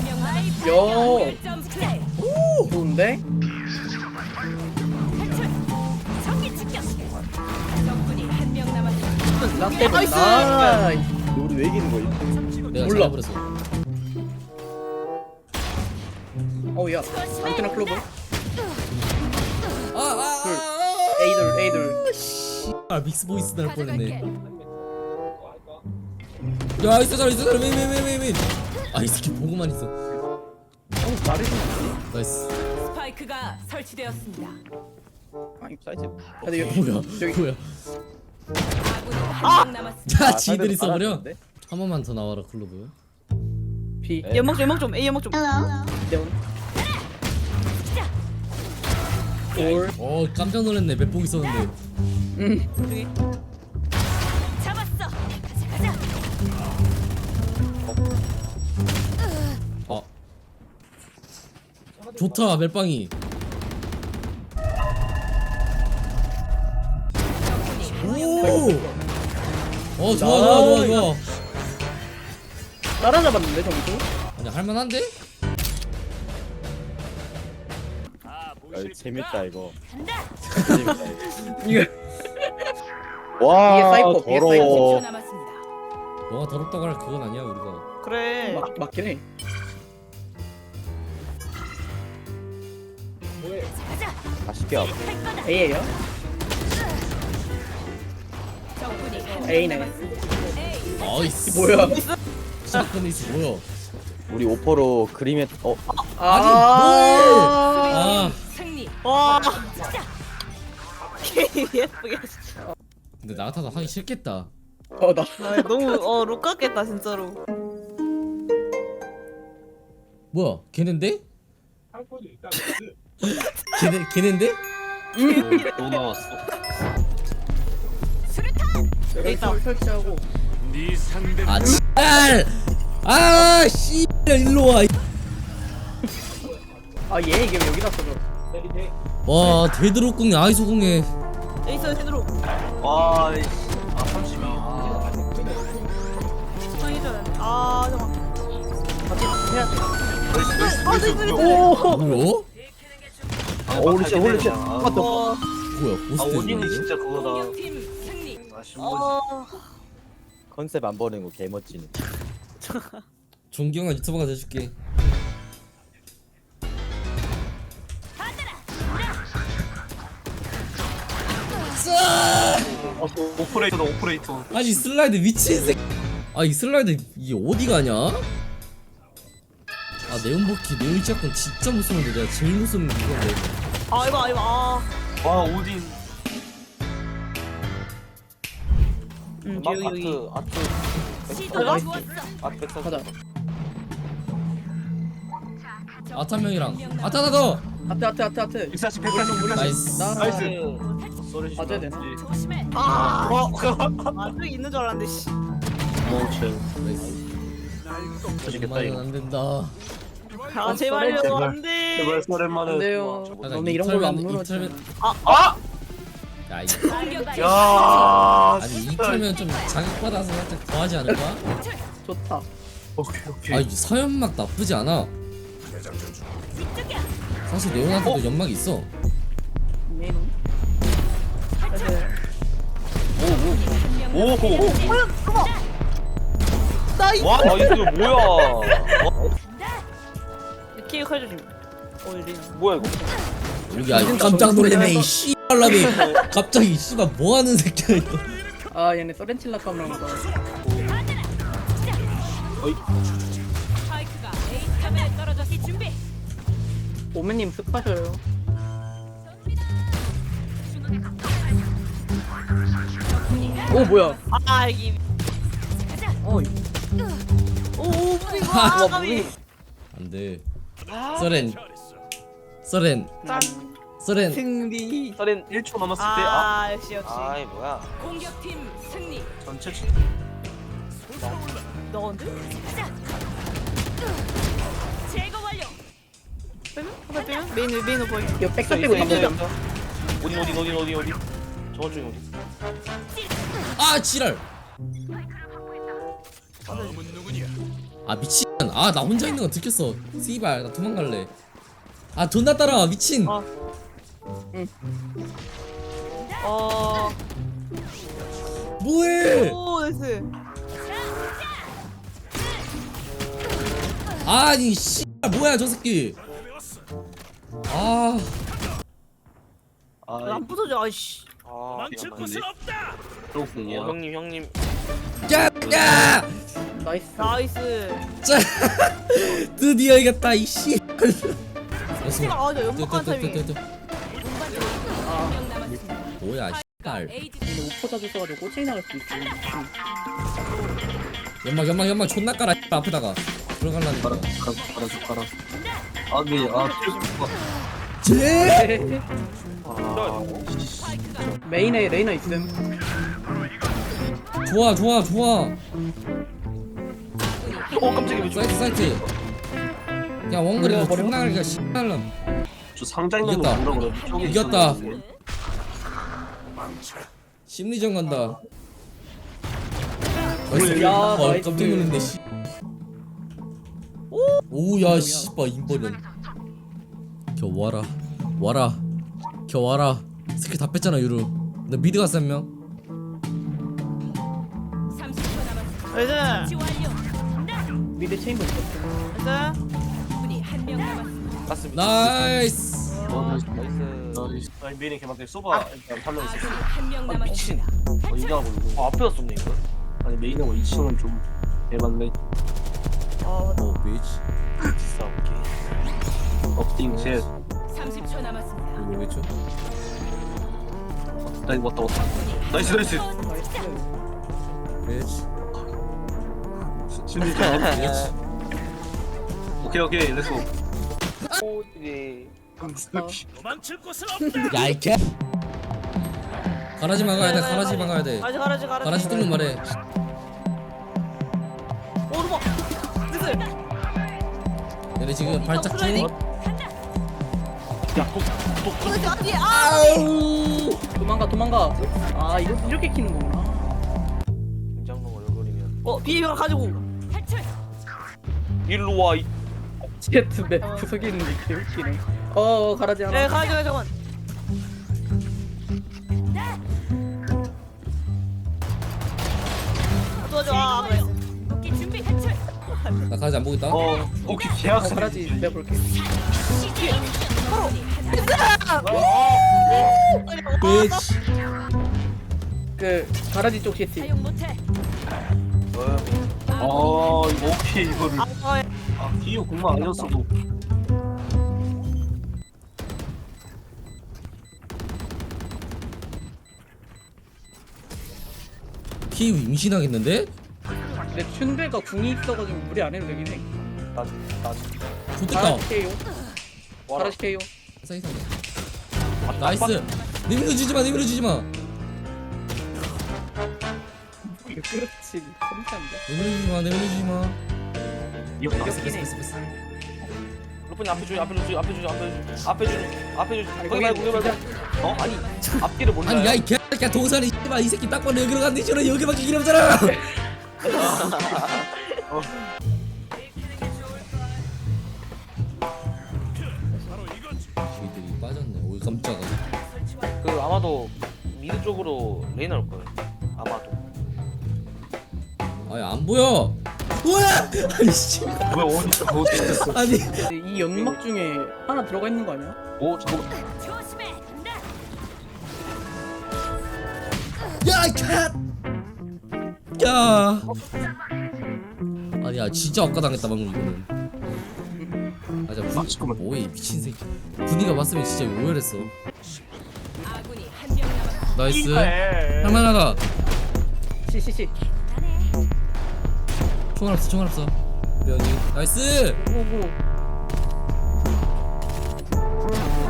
뭐야? 야. 점 플레이. 좋은데? 나이스. 나이스. 나이스. 우리 왜 이기는 거야? 내가 몰라. 잘해버렸어 어우 야. 안테나 클로버. 에이들 에이들. 아 믹스 보이스 날 뻔했네. 야 있어 잘 있어 잘 윈윈윈윈윈 아이 새끼 보고만 있어 어. 나이스 스파이크가 설치되었습니다. 아니 사이즈. 근데 여기 뭐야 저기 뭐야 아군이 한명 남았습니다. 자 지들이 써버려 네한 번만 더 나와라 클로브 B 네. 연막 연막 좀 A 연막 좀 대원. 올. 어 깜짝 놀랐네 맵복 있었는데 음. 아 좋다 멜빵이 오어 좋아 좋아 좋아 좋아 따라잡았는데 점수? 아니 할만한데? 야, 재밌다 이거. 간다. 재밌다 이거. 이거 와 이게 사이퍼, 이게 10초 더러워. 남았습니다. 너가 더럽다고 할 그건 아니야 우리가 그래. 맞 맞긴 해. 가자. 맛있게 거다. A예요? A네. 아이스 뭐야? 이스 뭐야 우리 오퍼로 그림에 어 아니, 아. 아 승리. 와. 예쁘게. 근데 나 같아도 하기 싫겠다 어 나. 아, 너무 어 룩같겠다 진짜로. 뭐야 걔넨데? 걔네 걔넨데? 또 나왔어. 여기 설 설치하고. 아 찌알 아 씨발 일로 와. 아 얘 이게 왜 여기다 써져? 와 대드롭 공에 아이소 공에 에이스 헤드로. 와, 이씨. 아, 32. 상이잖아. 아 잠깐. 해야 돼. 아 이쁘게. 오. 뭐야? 아, 홀리 쉣, 홀리 쉣. 아, 아, 어. 뭐야 아, 보스트 오딘이 진짜 그거다. 공격팀 승리. 아쉬운 거지. 어. 컨셉 안 버리는 거 개멋지네. 존경한 유튜버가 돼줄게 어, 오퍼레이터다, 오퍼레이터. 아니 슬라이드 미친 새. 아이 슬라이드 이게 어디 가냐? 아 네온버키 네온 시작권 진짜 무서운데 내가 제일 무서운 게 이건데. 아 이거 이거 아. 와, 오딘. 음 여기 여기. 아트 아트 시도가 좋았어. 아트 백사. 가자. 아타명이랑 아타다 더. 하트 하트 하트 하트. 140, 140, 140. 나이스. 나. 나이스. 소리 맞아야 되나? 조심해. 아. 어, 아 저기 있는 줄 알았는데 씨. 나이스. 맛있겠다, 엄마는 이거. 안 된다. 아 제발요 제발. 안돼. 제발. 안 돼요. 저거. 약간 너네 이런 걸로 안 물어줘. 이탈면- 아! 야 이. 공격팀 야, 아니. 이탈면 좀 자극받아서 살짝 더하지 않을까? 좋다. 오케이, 오케이. 아이 사연막 나쁘지 않아. 사실 네온한테도 연막이 있어. 얘는. 오, 오. 나이. 와, 나 이거 뭐야? 와, 키우 칼 조심. 어 이리. 뭐야, 이거? 여기 아 깜짝 놀래네 이 씨발라비. 갑자기 씨발 뭐 하는 새끼야 이거. 아 얘네 서렌칠라 카메라 A 떨어졌을 준비. 오메님 습하셔요. 오 뭐야? 아 여기. 어오 무빙. 와, 아 까비. 안돼. 서렌. 서렌. 짠. 서렌. 승리. 서렌 1초 남았을 때, 아. 아 역시 역시. 아이, 뭐야. 공격팀 승리. 전체 너 언제? 가자. 제거 완료. 빼면? 메인 메인 오버. 이거 백사 빼고 다 보자. 어디, 어디, 어디, 어디, 어디. 저거 중에 어디? 아 지랄. 아 미친 아 나 혼자 있는 거 들켰어 씨발 나 도망갈래 아 존나 따라와 미친 어. 어. 뭐해 오 나이스. 아니 씨발 뭐야 저 새끼 아 아, 안 부서져. 아이씨. 아, 망칠 곳은 없다. 어, 그렇군요. 형님, 형님. 야, 야! 나이스. 나이스. 자, 드디어 이겼다 이씨 시간 아저 연막한 타이밍. 뭐야 씨발 우포 자주 써가지고 꼬챙이 나갈 수 있어. 연막 연막 연막 존나 깔아 씨발, 앞에다가 들어갈라니까 가라, 가라, 가라, 가라. 아, 네, 아. 제 아, 메인에 레이나 있음. 좋아 좋아 좋아 어, 깜짝이야. 사이트 사이트 야 원거리 너 버려, 버려. 존나 가니까 씨발람 저 상자 있는 거 이겼다. 본다 그래. 저기 이겼다. 있었는데. 심리전 간다 야, 어, 나이스. 깜짝 놀랐네 씨 오야 씨발 인버는 겨 와라 와라 겨 와라 스킬 다 뺐잖아 유루 나 미드 갔어 한명 나이스. 미드 체인버 있었어. 나이스. 적군이 한명 남았습니다. 맞습니다. 나이스 어, 나이스. 나이스. 나이스. 아니, 미리 개막에 쏘바 일단 팔로 있었어. 아군이 한명 아, 미친. 남았습니다. 어, 인정하고 있고. 아, 앞에다 쏘네, 이거. 아니, 메인하고 2층은 좀 대박네. 어. 오 비치 비싸, 오케이. 업딩 셋. 30초 남았습니다. 모르겠죠? 나 이거 왔다, 왔다. 나이스, 나이스. 나이스. 비치 심리전. 비치 오케이, 오케이, 렛츠고. 오, 네. 도망칠 곳은 없다. 야이 개 가라지 막아야 돼 가라지 막아야 돼 가라지 가라지 가라지. 가라지 뚫는 말해 오 도망. 나이스. 얘네 지금 발작 중 야, 아. 아우 도망가 도망가. 아 이거 이렇게 키는 거구나. 김장롱 얼굴이면. 어 비행기가 가지고. 일로 와, 이. 제트 맵 구석에 있는 게 개웃기네. 어 가라지 하나. 네 가라지 가라지 잠깐. 아, 도와줘. 아 나이스. 복귀 준비 탈출. 나 가라지 안 보고 있다 어, 오케이, 어, 계약서. 가라지 내볼게. 그 가라지 쪽 CT. 사용 못해. 어, 이거 오케이, 이거를. 아, 아, 아, 기호 공만 아니었어도. 키 임신하겠는데? 내 춘배가 궁이 있어가지고 무리 안 해도 되긴 해. 나, 나. 좋겠다 가라지 KO. 와라. 가라지 KO. 사이트 나이스 니밀어 주지마 니밀어 주지 마 그렇지. 감사합니다. 니밀어 주지마 니밀어 주지마 이거 나 이겼긴 해. 루프님 앞에 주지, 앞에 주지, 앞에 주지, 앞에 주지, 앞에 주지, 앞에. 아니, 거기 말고, 거기 말고. 어? 아니, 앞뒤를 몰라요. 아니 야 이 개새끼야 동산이 씨발 이 새끼 딱 봐도 여기로 갔는데 저는 여기밖에 길 없잖아 저희들이 빠졌네 오 깜짝아 그 아마도 미드 쪽으로 레이나 올 거예요. 아니 안 보여 뭐야 아니 씨왜 어디, 어디 됐어? 아니 근데 이 연막 중에 하나 들어가 있는 거 아니야? 오. 조심해. 야 캣! 야 아니야 진짜 억까당했다 방금 이거는 아자 아, 잠깐만. 뭐해 이 미친 새끼 분위기가 봤으면 진짜 오열했어 아군이 한 명 남았습니다. 나이스. 할만하다 CCC. 총알 없어 총알 없어 면이 나이스 오고.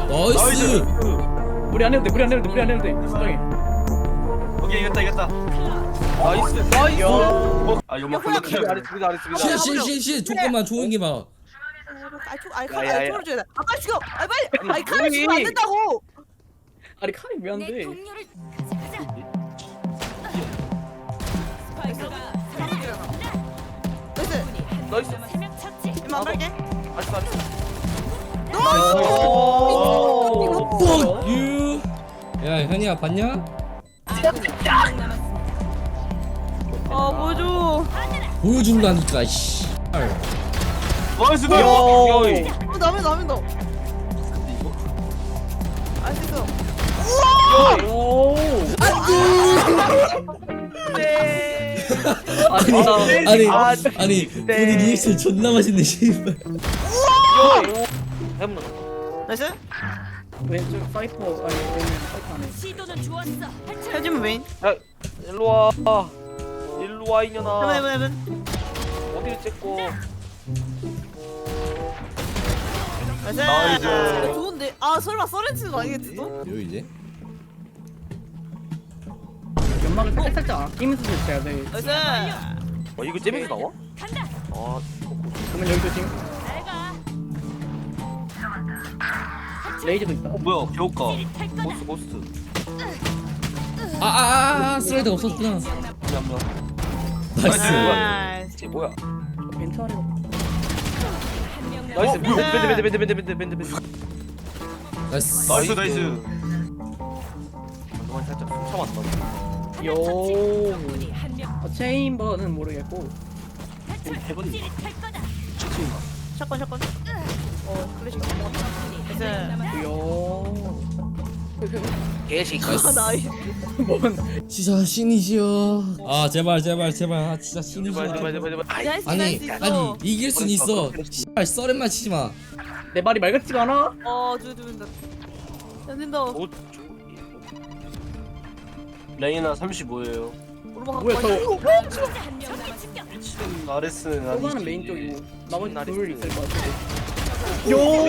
나이스 무리 안 해도 돼. 무리 안 해도 돼. 무리 안 해도 돼. 진정해. 오케이, 이겼다, 이겼다. 나이스, 나이스. 어, 아, 불렀다. 미드 아래, 미드 아래, 아래. 시시시시 조금만 조용히 봐 아이 총 아이 야, 칼 야, 아이 야. 총을 줘야 돼. 아 빨리 죽여. 아 빨리. 아이 칼을 뭐해. 죽으면 안 된다고. 아니 칼이 왜안내 돼? 동료를 나이스. 찾지. 이만 Fuck you 야 현이야 봤냐? 아 보여줘. 보여준다니까 씨. 나이스 야 나이스. 어 남의 남의 너. 알 수 있어. 아니 아니 아, 아니 우리 리액션 존나 맛있네 씨발 나이스. 왼쪽 사이퍼 아니 왼쪽 사이퍼 안에 시도는 좋았어. 해주면 메인. 야 일로 와 일로 와 해븐 이년아 해븐 해븐. 어디를 찍고 나이스. 나이스. 아, 좋은데. 아 설마 서렌치는 아니겠지 또? 요 이제 연막을 살짝 살짝 아끼면서 해야 돼 나이스. 어 이거 재밌게 나와? 간다. 아 그러면 여기 조심. 레이저도 있다 어 뭐야 거다. 고스트 고스트 아아아 슬라이드 없었구나 한명 나이스 나이스. 쟤 뭐야 저 벤트 한명 나이스 남았습니다. 밴드 밴드 밴드 밴드 밴드 밴드 나이스 나이스 나이스 그동안 살짝 숨 참았다 요 어, 체인버는 모르겠고 탈 거다. 샷건 샷건. 어 클래식. 남았습니다. 요 개식 아 나이스. 뭔 진짜 신이시여 아 제발 제발 제발 아 진짜 제발 신이시여 제발 제발 제발 아이 나이스 아니 나이스 아니. 이길 순 있어 씨발 썰은만 치지 마 내 말이 말 같지가 않아? 어 두두둔다. 연진다. 오, 레이나 35예요 오르막 뭐야 저. 미친 아레스는 아니지 메인 쪽이고 나머지. 둘 있을 것 같아 요이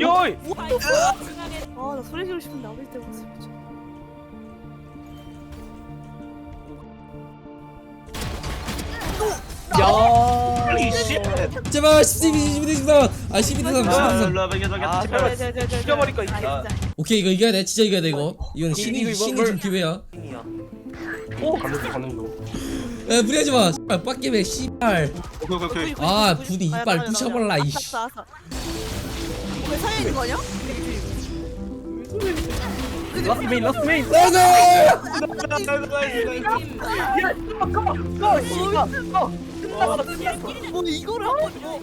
요이 중앙에 아나 소리 지르고 싶은데 아무리 때고 있어. 야 제발 12대 13 아 12대 3 12대 3 일로 와봐 이거 아, 저기 제발. 죽여버릴까, 이 아, 진짜. 오케이 이거 이겨야 돼 진짜 이겨야 돼 이거 이건 신이 신이 뭘- 좀 기회야 이야 가는 중 가는 중야 무리하지 마 씨발 빡게매 씨발 오케이 오케이 오케이 아 부디 이빨 부셔볼라 이 씨 알았어 알았어. 왜 사이에 있는 거 아니야? 라스트 메인 라스트 메인 뭐 이거를 한 번. 뭐